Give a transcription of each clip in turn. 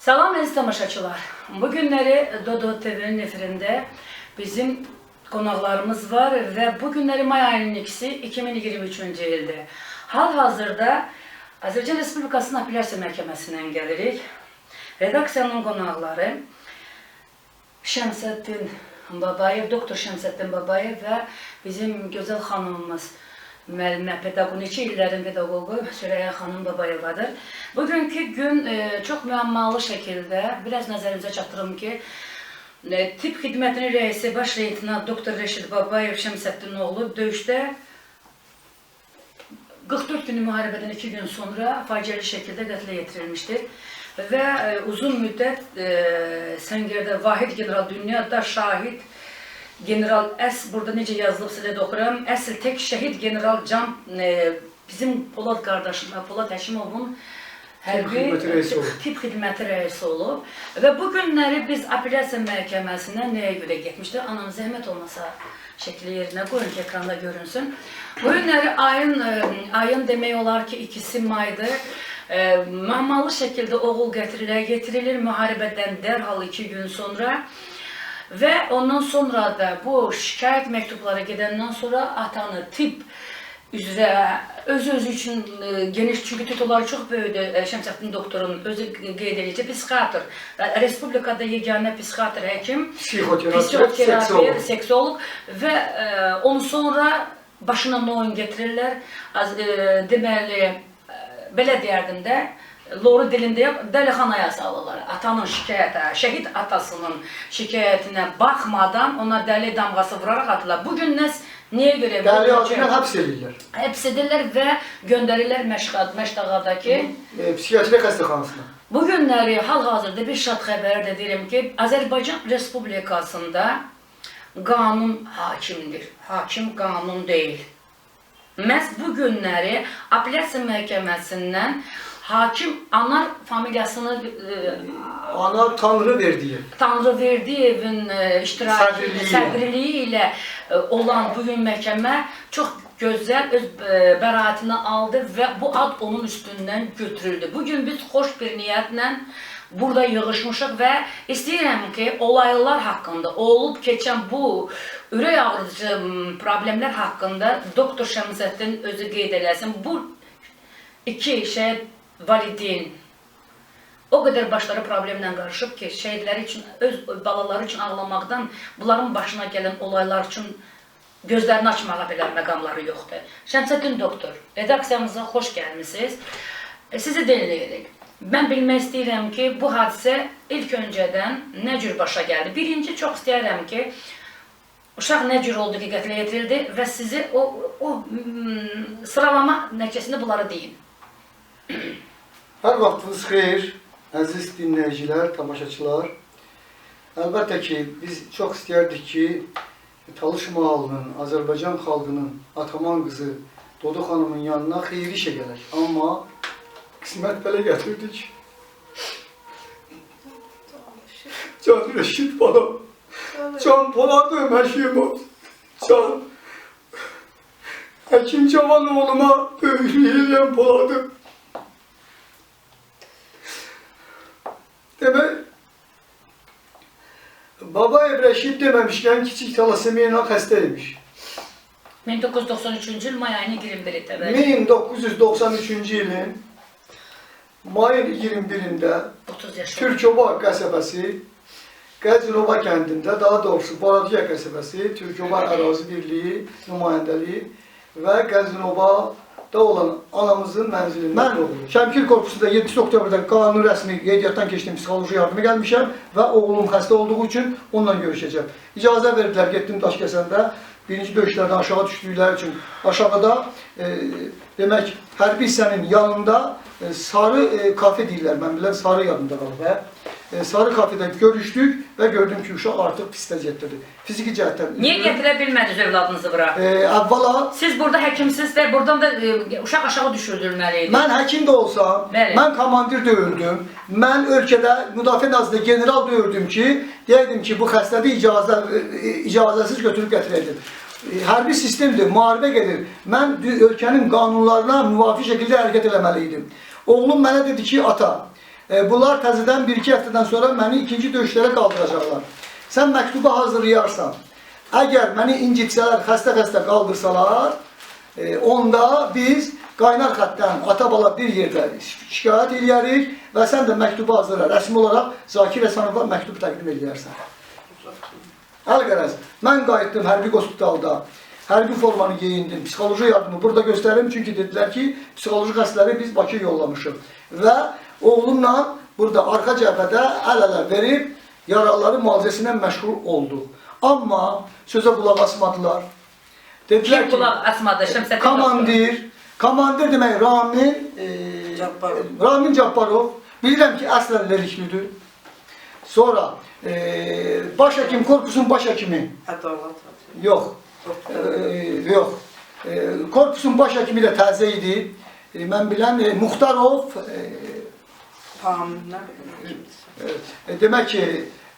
Salam əziz tamaşaçılar. Bu günləri Dodo TV'nin bizim qonaqlarımız var və bu günləri may ayının ikisi 2023-cü ildir. Hal-hazırda Azərbaycan Respublikasının Apellyasiya Məhkəməsindən gəlirik. Redaksiyanın qonaqları Şəmsəddin Babayev, doktor Şəmsəddin Babayev və bizim gözəl xanımımız müəllimə, pedaqoq, neçə illərin pedaqoqu Süreyya xanım Babayevadır. Bugünkü gün e, çox müəmmalı şəkildə biraz nəzərinizə çatdırım ki, e, tip xidmətinin rəisi baş leytenant doktor Rəşid Babayev Şəmsəddin oğlu döyüşdə 44 günlük müharibədən 2 gün sonra faciəli şəkildə qətlə yetirilmişdir. Və e, uzun müddət e, Səngərdə Vahid General Dünyada şahid General Əs burada necə yazılıb sizə də oxuram. Əsl tək şəhid General Can e, bizim Polad qardaşım Polad Həşimovun hərbi tip xidməti rəisi olub. Və bu günləri biz apellyasiya məhkəməsinə nəyə görə getmişdik? Anam zəhmət olmasa şəkli yerinə qoyun ki, ekranda görünsün. Bu günləri ayın e, ayın demək olar ki, 2-si maydır. E, Məmalı şəkildə oğul gətirilir, getirilir müharibədən dərhal 2 gün sonra. Və ondan sonra da bu şikayət məktubları gedəndən sonra atanı tip üzrə öz-özü üçün e, geniş çünki titulları çox böyükdür. E, Şəmsəddin doktorun özü qeyd edici psixiatr, respublikada yeganə psixiatr həkim, Psixoterapi, fizioterapi, seksolog. seksolog və e, onu sonra başına noyun e, deməli, belə deyərdim də, Loru dilində yox, dəlixanaya salırlar. Atanın şikayətə, şəhid atasının şikayətinə baxmadan ona dəli damğası vuraraq atırlar. Bu gün nəs niyə görə Dəli adına həbs edirlər. həbs edirlər və göndərirlər Məşqad, Məşdağadakı E, psixiatri xəstəxanasına. Bu günləri hal-hazırda bir şad xəbər də deyirəm ki, Azərbaycan Respublikasında qanun hakimdir. Hakim qanun deyil. Məhz bu günləri apellyasiya məhkəməsindən hakim anar familiyasını e, Ana Tanrı verdiyi. Tanrı Verdiyevin e, iştirakı, Sədrliyi ilə. e, olan bu gün məhkəmə çox gözəl öz e, bəraətini aldı və bu ad onun üstündən götürüldü. Bu gün biz xoş bir niyyətlə burada yığılmışıq və istəyirəm ki, olaylar haqqında, olub keçən bu ürək ağrıcı m, problemlər haqqında doktor Şəmsəddin özü qeyd eləsin. Bu iki şəhid valideyn o qədər başları problemlə qarışıb ki, şəhidləri üçün, öz balaları üçün ağlamaqdan, bunların başına gələn olaylar üçün gözlərini açmağa belə məqamları yoxdur. Şəmsəddin doktor, redaksiyamıza xoş gəlmisiniz. E, Sizi dinləyirik. Mən bilmək istəyirəm ki, bu hadisə ilk öncədən nə cür başa gəldi? Birinci çox istəyirəm ki, uşaq nə cür oldu ki, qətlə yetirildi və sizi o, o sıralama nəticəsində bunları deyin. Hər vaxtınız xeyir, əziz dinləyicilər, tamaşaçılar. Əlbəttə ki, biz çox istəyərdik ki, Talış mahalının, Azərbaycan xalqının Ataman qızı Dodu xanımın yanına xeyri işə gələk. Amma qismət belə gətirdik. Can Reşit bana, Can Polat'ım Həşimov, Can. Həkim Cavan oğluma eləyən Polat'ım. Demək, Baba Rəşid deməmişkən kiçik talasemiya xəstəymiş. 1993-cü il may ayının 21-i təvəllüd. 1993-cü ilin mayın 21-də 30 yaşı. Türkoba qəsəbəsi Qəzilova kəndində, daha doğrusu Baradiya qəsəbəsi, Türkoba ərazi birliyi nümayəndəliyi və Qəzinovada olan anamızın mənzilində Mən doğulur. Şəmkir korpusunda 7 oktyabrda qanuni rəsmi qeydiyyatdan keçdim, psixoloji yardıma gəlmişəm və oğlum xəstə olduğu üçün onunla görüşəcəm. İcazə verdilər, getdim Daşkəsəndə. Birinci döyüşlərdən aşağı düşdükləri üçün aşağıda e, demək hərbi hissənin yanında e, sarı e, kafe deyirlər, mən bilən sarı yadımda qalıb. E, sarı kafedə görüşdük və gördüm ki, uşaq artıq pis vəziyyətdədir. Fiziki cəhətdən. Niyə gətirə bilmədiniz övladınızı bura? E, əvvəla Siz burada həkimsiz və buradan da e, uşaq aşağı düşürdülməli idi. Mən həkim də olsam, Bəli. mən komandir döyürdüm. Mən ölkədə müdafiə nazirində general döyürdüm ki, deyirdim ki, bu xəstədə icazə e, icazəsiz götürüb gətirəcək. Hərbi sistemdir, müharibə gedir. Mən dü- ölkənin qanunlarına müvafiq şəkildə hərəkət eləməli idim. Oğlum mənə dedi ki, ata, E, bunlar təzədən 1-2 həftədən sonra məni ikinci döyüşlərə qaldıracaqlar. Sən məktubu hazırlayarsan, əgər məni incitsələr, xəstə-xəstə qaldırsalar, e, onda biz qaynar xəttdən ata-bala bir yerdə şikayət eləyərik və sən də məktubu hazırla, rəsmi olaraq Zakir Həsənova məktubu təqdim eləyərsən. Əlqərəz, mən qayıtdım hərbi hospitalda. Hərbi formanı geyindim, psixoloji yardımı burada göstərim çünki dedilər ki, psixoloji xəstələri biz Bakıya yollamışıq. Və oğlumla burada arxa cəbhədə əl-ələ verib yaralıları müalicəsinə məşğul olduq. Amma sözə qulaq asmadılar. Dedilər Kim qulaq asmadı? Şəmsəddin komandir, komandir demək Ramin, e, Cabbarov. Ramin Cabbarov. Bilirəm ki, əslən leriklidir. Sonra e, baş həkim, korpusun baş həkimi, Ədalət. yox, e, yox, e, korpusun baş həkimi də təzə idi. E, mən bilən e, Muxtarov, e, Bilim. e, demək ki,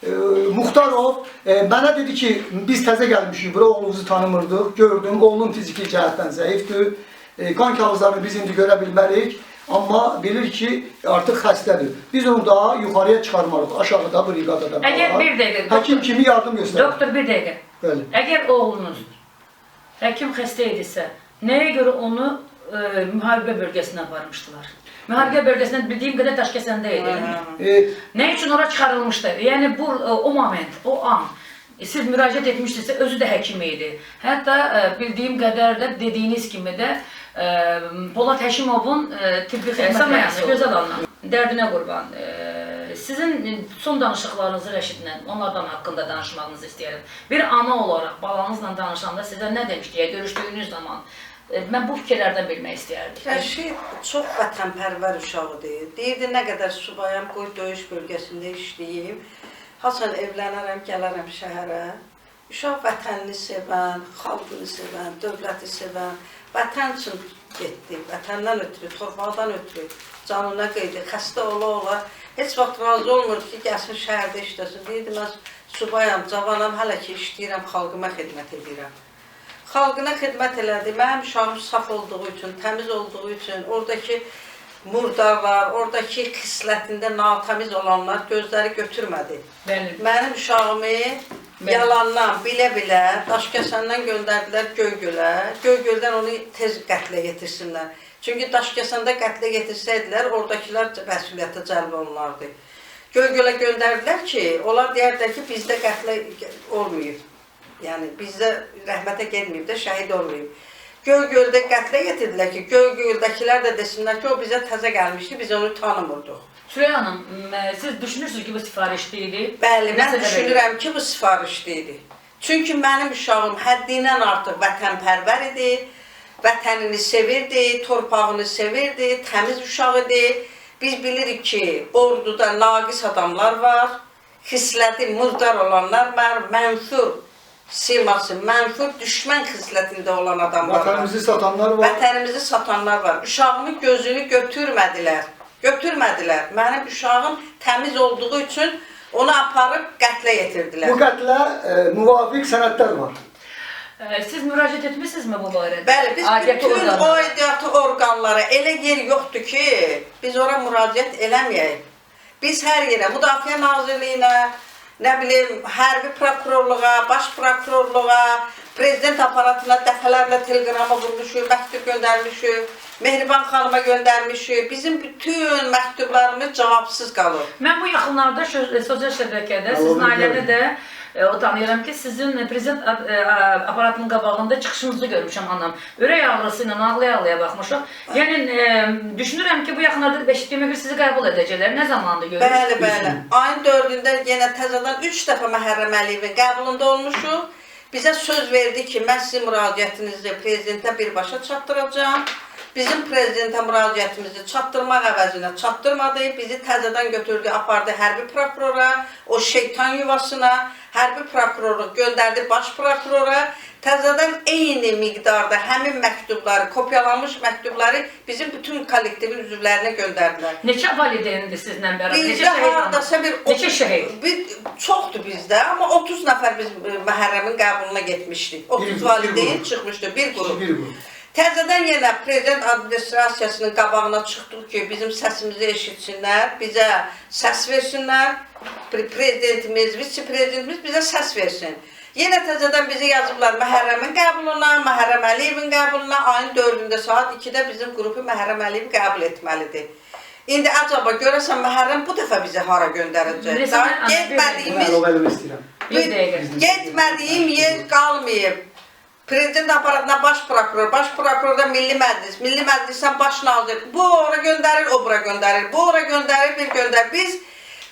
e, Muxtarov e, mənə dedi ki, biz təzə gəlmişik, bura oğlunuzu tanımırdıq, gördüm, oğlum fiziki cəhətdən zəifdir, e, qan kağızlarını biz indi görə bilmərik, amma bilir ki, artıq xəstədir. Biz onu daha yuxarıya çıxarmarıq, aşağıda, briqadada. Əgər bir dəqiqə- Həkim kimi yardım göstərir. Doktor bir dəqiqə. Bəli. Əgər oğlunuz həkim xəstə idisə, nəyə görə onu e, müharibə bölgəsinə aparmışdılar? Müharibə bölgəsində bildiyim qədər Daşkəsəndə idi. E, Nə üçün ora çıxarılmışdı? Yəni bu e, o moment, o an e, siz müraciət etmişdinizsə özü də həkim idi. Hətta e, bildiyim qədər də dediyiniz kimi də e, Polad Həşimovun e, tibbi xidmətləri gözəl anlam. Dərdinə qurban. E, sizin son danışıqlarınızı Rəşidlə, onlardan haqqında danışmağınızı istəyirəm. Bir ana olaraq balanızla danışanda sizə nə demişdi, görüşdüyünüz zaman? Mən bu fikirlərdən bilmək istəyərdim. Rəşid çox vətənpərvər uşağıdır. Deyirdi nə qədər subayam, qoy döyüş bölgəsində işləyim. Hasan evlənərəm, gələrəm şəhərə. Uşaq vətənini sevən, xalqını sevən, dövləti sevən, vətən üçün getdi. Vətəndən ötürü, torpaqdan ötürü canına qıydı. Xəstə ola ola heç vaxt razı olmurdu ki, gəlsin şəhərdə işləsin. Deyirdi mən subayam, cavanam, hələ ki işləyirəm, xalqıma xidmət edirəm. Xalqına xidmət elədi. Mənim uşağım saf olduğu üçün, təmiz olduğu üçün, oradakı murdarlar, oradakı xislətində natəmiz olanlar gözləri götürmədi. Bəli. Mənim uşağımı yalandan, bilə-bilə Daşkəsəndən göndərdilər Göygölə. Göygöldən onu tez qətlə yetirsinlər. Çünki Daşkəsəndə qətlə yetirsəydilər, oradakılar məsuliyyətə cəlb olunardı. Göygölə göndərdilər ki, onlar deyərdilər ki, bizdə qətlə olmayıb. Yəni bizdə rəhmətə getməyib də, şəhid olmayıb. Göygöldə qətlə yetirdilər ki, Göygöldəkilər də desinlər ki, o bizə təzə gəlmişdi, biz onu tanımırdıq. Süreyya Hanım, siz düşünürsünüz ki bu sifarişli idi? Bəli, mən düşünürəm ki, bu sifarişli idi. Çünki mənim uşağım həddindən artıq vətənpərvər idi, vətənini sevirdi, torpağını sevirdi, təmiz uşaq idi. Biz bilirik ki, orduda naqis adamlar var, xisləti murdar olanlar var, mənfur siması, mənfur düşmən xislətində olan adamlar var. vətənimizi satanlar var. Vətənimizi satanlar var. Uşağımın gözünü götürmədilər. Götürmədilər. Mənim uşağım təmiz olduğu üçün onu aparıb qətlə yetirdilər. Bu qətlə e, müvafiq sənədlər var. Ee, Siz müraciət etmisinizmi bu barədə? Bəli, biz Aidiyyatı bütün o orqanlara. aidiyyatı orqanlara elə yer yoxdur ki, biz ora müraciət eləməyək. Biz hər yerə, Müdafiə Nazirliyinə, nə bilim, hərbi prokurorluğa, baş prokurorluğa, prezident aparatına dəfələrlə teleqrama vurmuşuq, məktub göndərmişik, Mehriban xanıma göndərmişik. Bizim bütün məktublarımız cavabsız qalır. Mən bu yaxınlarda şö- sosial şəbəkədə sizin ailədə də e, o tanıyıram ki, sizin e, prezident e, a- aparatının qabağında çıxışınızı görmüşəm anam. Ürək ağrısı ilə ağlaya-ağlaya baxmışıq. Yəni e, düşünürəm ki, bu yaxınlarda eşitdiyimə görə sizi qəbul edəcəklər. Nə zamandır görürük? Bəli, bəli. Ayın 4-də yenə təzədən 3 dəfə Məhərrəm Əliyevin qəbulunda olmuşuq. Bizə söz verdi ki, mən sizin müraciətinizi prezidentə birbaşa çatdıracağam. Bizim prezidentə müraciətimizi çatdırmaq əvəzinə çatdırmadı. Bizi təzədən götürdü, apardı hərbi prokurora, o şeytan yuvasına. Hərbi prokurorluq göndərdi baş prokurora. Təzədən eyni miqdarda həmin məktubları, kopyalanmış məktubları bizim bütün kollektivin üzvlərinə göndərdilər. Neçə valideyndir sizlə bərabər? Bizdə Neçə şəhid hardasa bir Neçə şəhid? Bir, çoxdur bizdə, amma 30 nəfər biz e, Məhərrəmin qəbuluna getmişdik. 30 Bir- bir valideyn çıxmışdı, bir qrup. Bir qrup. Təzədən yenə prezident administrasiyasının qabağına çıxdıq ki, bizim səsimizi eşitsinlər, bizə səs versinlər. Pre- Prezidentimiz, vitse-prezidentimiz bizə səs versin. Yenə təzədən bizi yazıblar Məhərrəmin qəbuluna, Məhərrəm Əliyevin qəbuluna. Ayın 4-də saat 2-də bizim qrupu Məhərrəm Əliyev qəbul etməlidir. İndi acaba görəsən Məhərrəm bu dəfə bizi hara göndərəcək? Bilirsən, Da ana, getmədiyimiz. Getmədiyim yer qalmayıb. Prezident aparatına baş prokuror, baş prokurorda milli məclis, milli məclisdən baş nazir. Bu ora göndərir, o bura göndərir. Bu ora göndərir, bir göndərir. Biz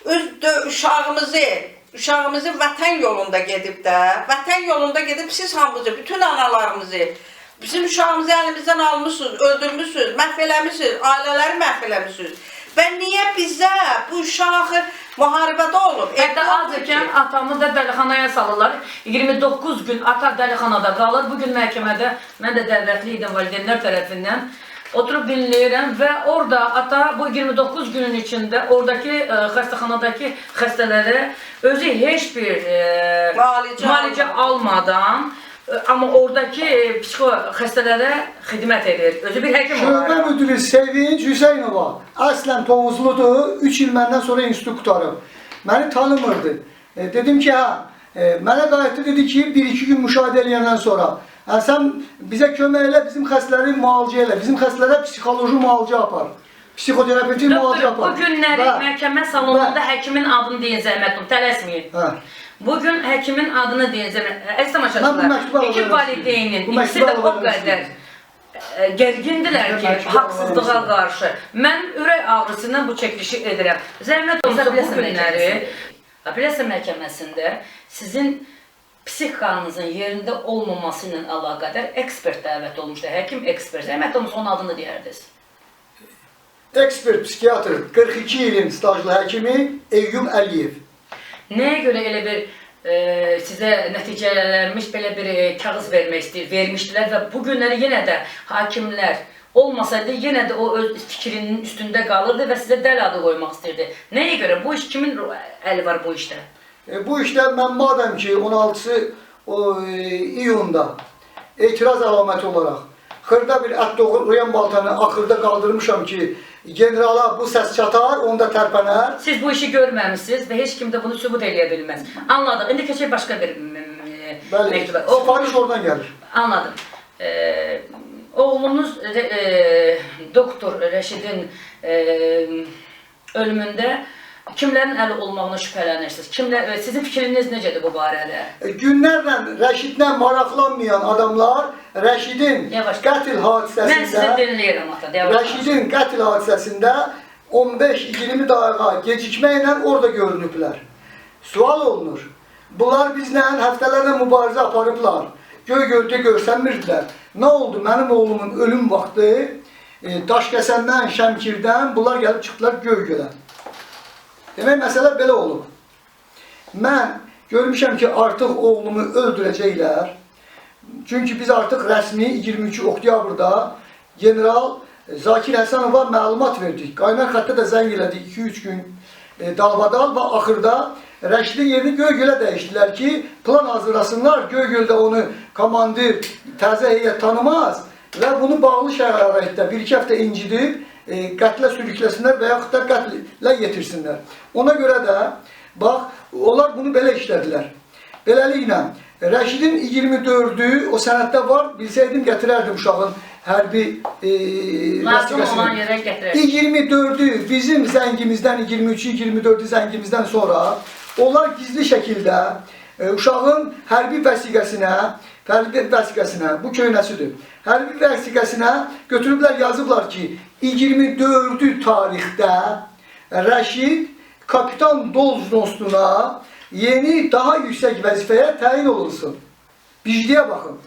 öz uşağımızı, uşağımızı vətən yolunda gedib də, vətən yolunda gedib siz hamınızı, bütün analarımızı, bizim uşağımızı əlimizdən almısınız, öldürmüsünüz, məhv eləmisiniz, ailələri məhv eləmisiniz. Və niyə bizə bu uşağı müharibədə olub? Hətta az ikən atamı da dəlixanaya salırlar. 29 gün ata dəlixanada qalır. Bu gün məhkəmədə mən də dəvətli idim valideynlər tərəfindən. Oturub dinləyirəm və orada ata bu 29 günün içində oradakı ə, xəstəxanadakı xəstələrə özü heç bir ə, Müalicə müalicə almadan ə, amma oradakı psixo xəstələrə xidmət edir. Özü bir həkim Şöbə olaraq. müdürü Sevinç Hüseynova əslən Tovuzludur, 3 il məndən sonra institut qutarıb. Məni tanımırdı. E, dedim ki, hə, e, mənə qayıtdı dedi ki, 1-2 gün müşahidə eləyəndən sonra hə, sən bizə kömək elə, bizim xəstələri müalicə elə, bizim xəstələrə psixoloji müalicə apar. Psixoterapevtik müalicə apar. bu günləri Və- məhkəmə salonunda həkimin adını deyin zəhmət olun, tələsməyin. Hə. Bugün həkimin adını zəhmət. Əziz tamaşaçılar, iki valideynin ikisi də o qədər e, gərgindilər Mən ki, haqsızlığa qarşı. Mən ürək ağrısından bu çəkilişi edirəm. Zəhmət olsa bu günləri apellyasiya məhkəməsində sizin psixikanızın yerində olmaması ilə əlaqədar ekspert dəvət olmuşdu. Həkim ekspert. Olmasa onun adını deyərdiniz. Ekspert, psixiatr, 42 ilin stajlı həkimi Eyyub Əliyev. Nəyə görə elə bir e, sizə nəticələnmiş belə bir e, kağız vermək istəyir, vermişdilər və bu günləri yenə də hakimlər olmasaydı yenə də o öz fikrinin üstündə qalırdı və sizə dəl adı qoymaq istirdi. Nəyə görə? Bu iş kimin əli var bu işdə? E, bu işdə mən madəm ki 16 o, e, iyunda etiraz əlaməti olaraq xırda bir ət doğrayan baltanı axırda qaldırmışam ki generala bu səs çatar, onda tərpənər. Siz bu işi görməmisiniz və heç kim də bunu sübut eləyə bilməz. Anladım. İndi keçək başqa bir Bəli, məktuba. sifariş oradan gəlir. Anladım. Ee, oğlunuz e, doktor Rəşidin e, ölümündə kimlərin əli olmağına şübhələnirsiniz? Kimlər, e, sizin fikriniz necədir bu barədə? E, günlərlə Rəşidlə maraqlanmayan adamlar Rəşidin Yavaş. Mən sizi hadisəsində dinləyirəm ata. devam edin. Rəşidin qətl hadisəsində 15-20 dəqiqə gecikməklə orada görünüblər. Sual olunur. Bunlar bizlə həftələrlə mübarizə aparıblar. Göy-göldə görsənmirdilər. Nə oldu? Mənim oğlumun ölüm vaxtı e, Daşkəsəndən, Şəmkirdən bunlar gəlib çıxdılar Göygölə. Demək məsələ belə olub. Mən görmüşəm ki, artıq oğlumu öldürəcəklər. Çünki biz artıq rəsmi 23 oktyabrda general Zakir Həsənova məlumat verdik. Qaynar xəttə də zəng elədik 2-3 gün e, dalbadal və axırda Rəşidin yerini Göygölə dəyişdilər ki, plan hazırlasınlar. Göygöldə onu komandir, təzə heyət tanımaz və bunu bağlı şəraitdə 1-2 həftə incidib e, qətlə sürükləsinlər və yaxud da qətlə yetirsinlər. Ona görə də bax, onlar bunu belə işlədilər. Beləliklə, Rəşidin 24-ü o sənəddə var, bilsəydim gətirərdim uşağın hərbi e, Lazım olan yerə gətirərsiniz. 24'ü bizim zəngimizdən 23'ü 24'ü zəngimizdən sonra onlar gizli şəkildə e, uşağın hərbi vəsiqəsinə, hərbi vəsiqəsinə, bu köynəsidir. Hərbi vəsiqəsinə götürüblər yazıblar ki, 24'ü tarixdə Rəşid kapitan Dolznosuna yeni daha yüksək vəzifəyə təyin olunsun. Bicliyə baxın.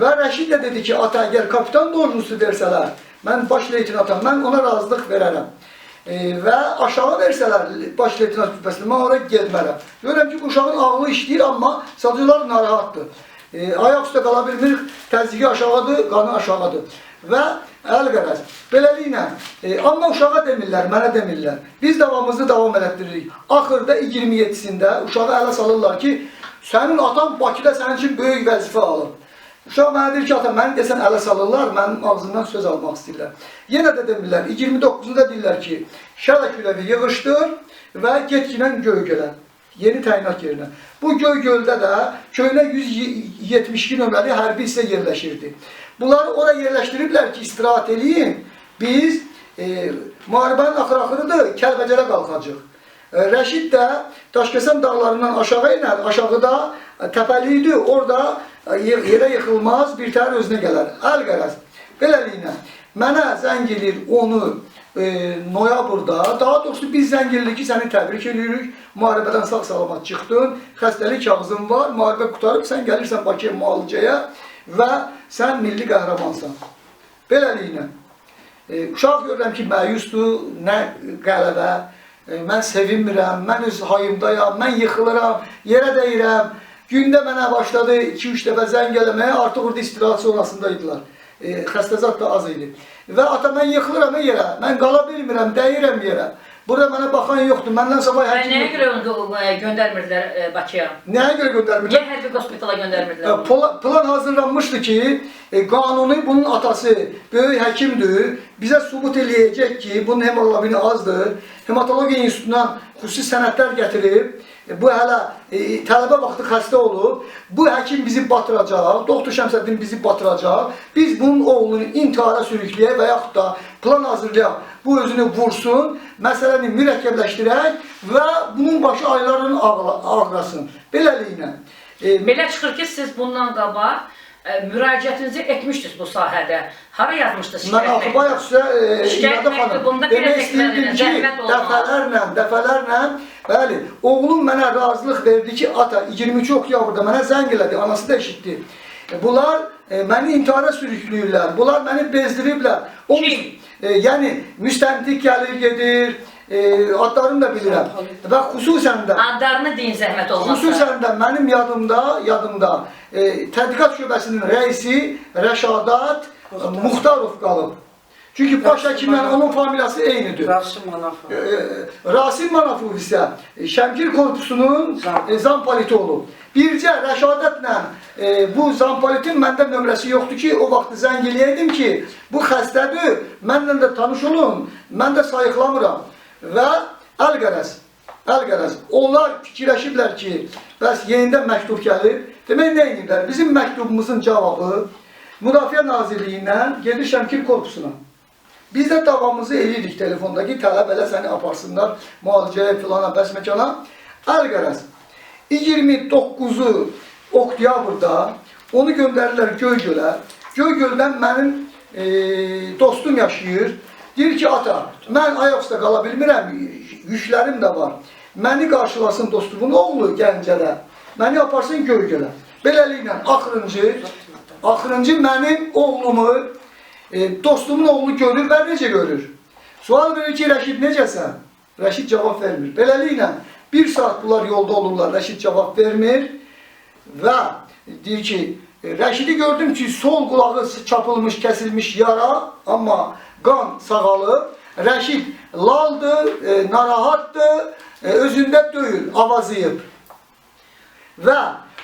Və Rəşid də dedi ki, ata əgər kapitan Dolznosu versələr, mən baş leytinatam, mən ona razılıq verərəm. E, və aşağı versələr baş leytinat rütbəsini, mən ora getmərəm. Görürəm ki, uşağın ağlı işləyir, amma sadıcılar narahatdır. E, ayaq üstə qala bilmir, təzyiqi aşağıdır, qanı aşağıdır. Və əl qərəz. Beləliklə, e, amma uşağa demirlər, mənə demirlər. Biz davamımızı davam elətdiririk. Axırda 27-sində uşağı ələ salırlar ki, sənin atan Bakıda sənin üçün böyük vəzifə alıb. Uşaq mənə deyir ki, ata, məni desən ələ salırlar, mənim ağzımdan söz almaq istəyirlər. Yenə də demirlər, 29-unda deyirlər ki, Şələ küləvi yığışdır və getkinən Göygölə, yeni təyinat yerinə. Bu Göygöldə də köynə 172 nömrəli hərbi hissə yerləşirdi. Bunları ora yerləşdiriblər ki, istirahət eləyin, biz e, müharibənin axır-axırıdır, Kəlbəcərə qalxacaq. E, Rəşid də Daşkəsən dağlarından aşağı iner, aşağıda təpəli idi, orada e, yer- yerə yıxılmaz, bir təhər özünə gələr. Əl qərəz. Beləliklə, mənə zəng onu e, noyabrda, daha doğrusu biz zəng ki, səni təbrik edirik, müharibədən sağ-salamat çıxdın, xəstəlik kağızın var, müharibə qutarıb, sən gəlirsən Bakıya müalicəyə və sən milli qəhrəmansan. Beləliklə, e, uşaq görürəm ki, məyusdur, nə qələbə, e, mən sevinmirəm, mən öz hayımdayam, mən yıxılıram, yerə dəyirəm. Gündə mənə başladı 2-3 dəfə zəng eləməyə, artıq orada istirahat zonasındaydılar. E, xəstəzat da az idi. Və ata mən yıxılıram yerə, mən qala bilmirəm, dəyirəm yerə. Burada mənə baxan yoxdur, məndən sabah həkim nəyə görə onu e, göndərmirdilər e, Bakıya? Nəyə görə göndərmirlər? Niyə hərbi hospitala göndərmirdilər? E? Plan, plan hazırlanmışdı ki, e, qanuni bunun atası böyük həkimdir. Bizə sübut eləyəcək ki, bunun hemoglobini azdır. Hematologiya institutundan xüsusi sənədlər gətirib. E, bu hələ e, tələbə vaxtı xəstə olub. Bu həkim bizi batıracaq, doktor Şəmsəddin bizi batıracaq. Biz bunun oğlunu intihara sürükləyək və yaxud da plan hazırlayaq. Bu özünü vursun, məsələni mürəkkəbləşdirək və bunun başı ayların ağla- ağrasın. Beləliklə. E, Belə çıxır ki, siz bundan qabaq e, müraciətinizi etmişdiniz bu sahədə. Hara yazmışdınız? Mən şikayət axı bayaq sizə e, İrada xanım demək istəyirdim ki, dəfələrlə, dəfələrlə, bəli, oğlum mənə razılıq verdi ki, ata 23 oktyabrda mənə zəng elədi, anası da eşitdi. E, Bunlar e, məni intihara sürükləyirlər, bunlar məni bezdiriblər. O, Kim? E, yəni müstəntiq gəlir, gedir, e, adlarını da bilirəm. Və xüsusən də Adlarını deyin zəhmət olmazsa. Xüsusən də mənim yadımda, yadımda e, tədqiqat şöbəsinin rəisi Rəşadat. Muxtarov qalıb. Çünki baş həkimlə onun familiyası eynidir. Rasim Manafov. E, e, Rasim Manafov isə e, Şəmkir korpusunun Zam. e, zampoliti olub. Bircə Rəşadətlə e, bu zampolitin məndə nömrəsi yoxdur ki, o vaxt zəng eləyəydim ki, bu xəstədir, mənlə də tanış olun, mən də sayıqlamıram. Və əl-qərəz, əl-qərəz. Onlar fikirləşiblər ki, bəs yenidən məktub gəlir. Demək nə edirlər? Bizim məktubumuzun cavabı Müdafiə Nazirliyindən gedir Şəmkir korpusuna. Biz də davamızı eləyirik telefonda ki, tələb elə səni aparsınlar müalicəyə filana, bəs məkana. Əl-qərəz. 29-u oktyabrda onu göndərirlər Göygölə. Göygöldən mənim e, dostum yaşayır. Deyir ki, ata, mən Ayoxsda qala bilmirəm, yüklərim də var. Məni qarşılasın dostumun oğlu Gəncədə. Məni aparsın Göygölə. Beləliklə axırıncı, axırıncı mənim oğlumu e, dostumun oğlu görür və necə görür? Sual verir ki, Rəşid necəsən? Rəşid cavab vermir. Beləliklə, bir saat bunlar yolda olurlar, Rəşid cavab vermir və deyir ki, e, Rəşidi gördüm ki, sol qulağı çapılmış, kəsilmiş yara, amma qan sağalıb. Rəşid laldır, e, narahatdır, e, özündə deyil, avazıyıb. Və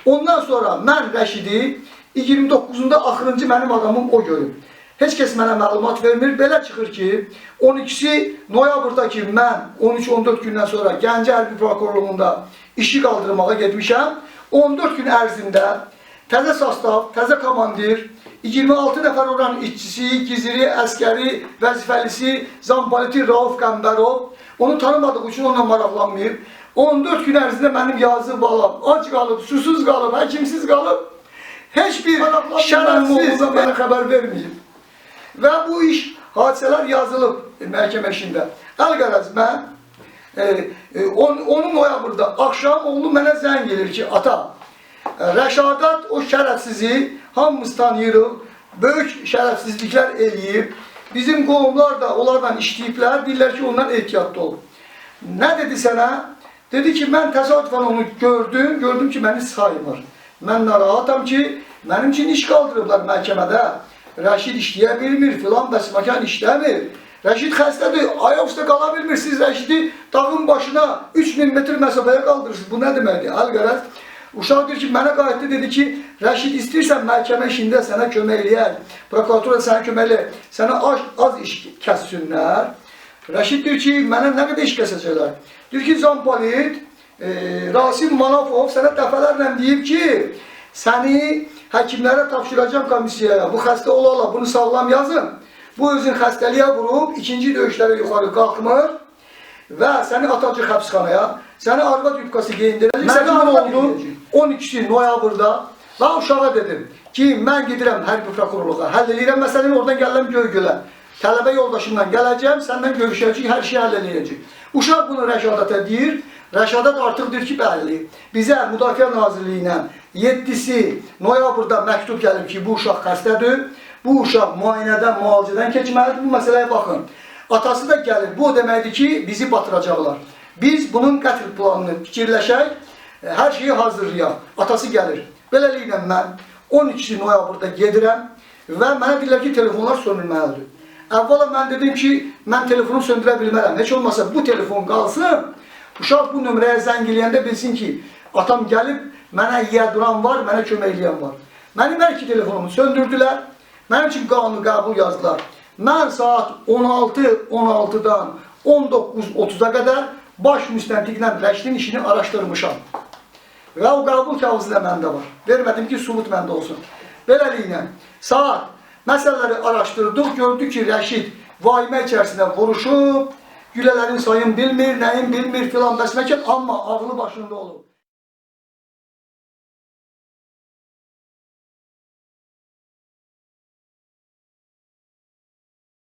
ondan sonra mən Rəşidi 29-unda axırıncı mənim adamım o görüb. Heç kəs mənə məlumat vermir. Belə çıxır ki, 12-si noyabrda ki, mən 13-14 gündən sonra Gəncə Hərbi Prokurorluğunda işi qaldırmağa getmişəm. 14 gün ərzində təzə sastav, təzə komandir, 26 nəfər oranın işçisi, giziri, əskəri, vəzifəlisi, zampoliti Rauf Qəmbərov, onu tanımadığı üçün onunla maraqlanmayıb. 14 gün ərzində mənim yazı balam ac qalıb, susuz qalıb, həkimsiz qalıb. Heç bir şərəfsiz mənə xəbər verməyib. Və bu iş, hadisələr yazılıb e, məhkəmə işində. Əl-qərəz mən e, e, 10, 10 noyabrda axşam oğlu mənə zəng gelir ki, ata, Rəşadat o şərəfsizi hamımız tanıyırıq, böyük şərəfsizliklər eləyib. Bizim qohumlar da onlarla işləyiblər, deyirlər ki, ondan ehtiyatlı ol. Nə dedi sənə? Dedi ki, mən təsadüfən onu gördüm, gördüm ki, məni saymır. Mən narahatam ki, mənim üçün iş qaldırıblar məhkəmədə. Rəşid işləyə bilmir, filan işləmir. Rəşid xəstədir, ayaqüstə qala bilmir. Siz Rəşidi dağın başına 3000 metr məsafəyə qaldırırsınız. Bu nə deməkdir? Əl-qərəz. Uşaq deyir ki, mənə qayıtdı dedi ki, Rəşid istəyirsən məhkəmə işində sənə kömək eləyər, prokuratura sənə kömək eləyər, sənə az, az iş kəssinlər. Rəşid deyir ki, mənə nə qədər iş kəsəcəklər? Deyir ki, Zampolit, e, Rasim Manafov sənə dəfələrlə deyib ki, səni həkimlərə tapşıracağım komissiyaya, bu xəstə ola-ola bunu sağlam yazın. Bu özün xəstəliyə vurub, ikinci döyüşlərə yuxarı qalxmır və səni atacaq həbsxanaya, səni arvad yubkası geyindirəcək, səni arvad oldu. oldu. 12 noyabrda və uşağa dedim ki, mən gedirəm hərbi prokurorluğa, həll edirəm məsələni, oradan gəlirəm Göygölə. Tələbə yoldaşımla gələcəm, səndən görüşəcəyik, hər şeyi həll eləyəcəyik. Uşaq bunu Rəşadata deyir, Rəşadat artıq deyir ki, bəli, bizə Müdafiə Nazirliyindən 7-si noyabrda məktub gəlib ki, bu uşaq xəstədir, bu uşaq müayinədən, müalicədən keçməlidir, bu məsələyə baxın. Atası da gəlir, bu o deməkdir ki, bizi batıracaqlar. Biz bunun qətl planını fikirləşək, hər şeyi hazırlayaq. Atası gəlir. Beləliklə mən 12 noyabrda gedirəm və mənə deyirlər ki, telefonlar sönülməlidir. Əvvəla mən dedim ki, mən telefonu söndürə bilmərəm. Heç olmasa bu telefon qalsın. Uşaq bu nömrəyə zəng eləyəndə bilsin ki, atam gəlib, mənə yiyə duran var, mənə kömək eləyən var. Mənim hər iki telefonumu söndürdülər. Mənim üçün qanun qəbul yazdılar. Mən saat 16-16-dan 19.30-a qədər baş müstəntiqlə Rəşdin işini araşdırmışam. Və o qəbul kağızı da məndə var. Vermədim ki, subut məndə olsun. Beləliklə, saat məsələləri araşdırdıq, gördük ki, Rəşid vahimə içərisində vuruşub, gülələrin sayını bilmir, nəyin bilmir filan bəsməkən, amma ağlı başında olub.